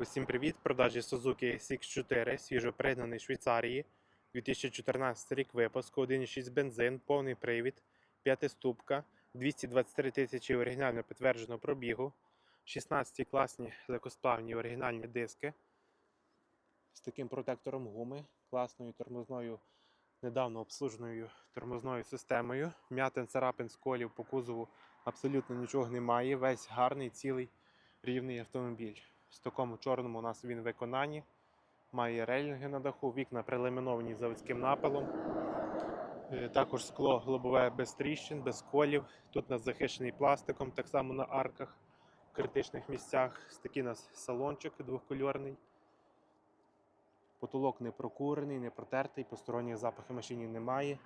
Усім привіт! Продажі Suzuki SX4, свіжо пригнаний Швейцарії. 2014 рік випуску, 1,6 бензин, повний привід, п'ятиступка, 223 тисячі оригінально підтвердженого пробігу, 16 класні легкосплавні оригінальні диски з таким протектором гуми, класною тормозною, недавно обслуженою тормозною системою. М'ятин царапин сколів по кузову абсолютно нічого немає. Весь гарний, цілий, рівний автомобіль. В такому чорному у нас він в виконанні. Має рейлінги на даху, вікна прилиміновані заводським напилом. Е, Також скло лобове без тріщин, без колів. Тут у нас захищений пластиком, так само на арках в критичних місцях. Такий у нас салончик двохкольорний. Потолок не прокурений, не протертий, посторонніх запахів машині немає.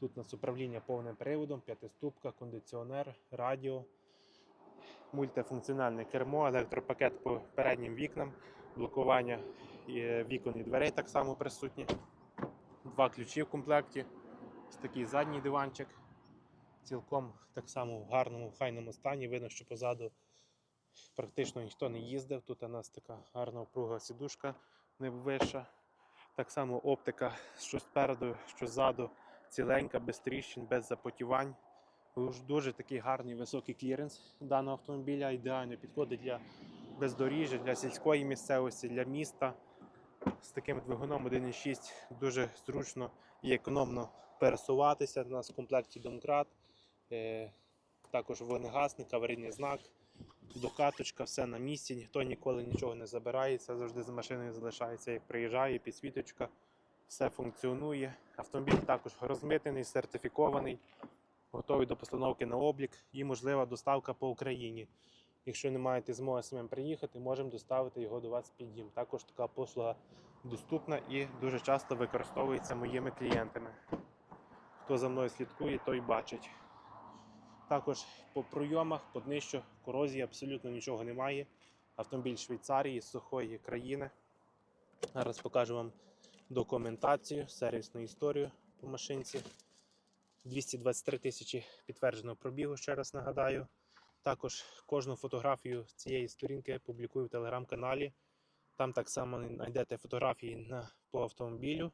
Тут у нас управління повним приводом, п'ятиступка, кондиціонер, радіо, мультифункціональне кермо, електропакет по переднім вікнам, блокування е, вікон і дверей так само присутні. Два ключі в комплекті. Ось такий задній диванчик. Цілком так само в гарному, хайному стані. Видно, що позаду практично ніхто не їздив. Тут у нас така гарна опруга сідушка не вища. Так само оптика, що спереду, що ззаду, ціленька, без тріщин, без запотівань. Дуже, такий гарний високий кліренс даного автомобіля. Ідеально підходить для бездоріжжя, для сільської місцевості, для міста. З таким двигуном 1.6 дуже зручно і економно пересуватися. У нас в комплекті домкрат, е, також вогнегасник, аварійний знак, докаточка, все на місці, ніхто ніколи нічого не забирає, це завжди з машиною залишається, як приїжджає, підсвіточка, все функціонує. Автомобіль також розмитений, сертифікований, готовий до постановки на облік і можлива доставка по Україні. Якщо не маєте змоги самим приїхати, можемо доставити його до вас під дім. Також така послуга доступна і дуже часто використовується моїми клієнтами. Хто за мною слідкує, той бачить. Також по пройомах, по днищу, корозії абсолютно нічого немає. Автомобіль Швейцарії, сухої країни. Зараз покажу вам документацію, сервісну історію по машинці. 223 тисячі підтвердженого пробігу, ще раз нагадаю. Також кожну фотографію цієї сторінки публікую в телеграм-каналі. Там так само знайдете фотографії на, по автомобілю,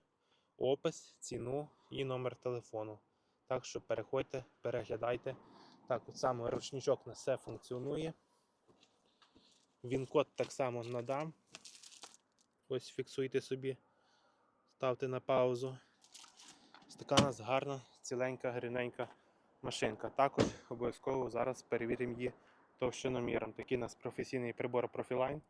опис, ціну і номер телефону. Так що переходьте, переглядайте. Так, от саме ручничок на все функціонує. Він-код так само надам. Ось фіксуйте собі, ставте на паузу. Ось така у нас гарна, ціленька, гриненька машинка. Також обов'язково зараз перевіримо її товщиноміром. Такий у нас професійний прибор Profiline.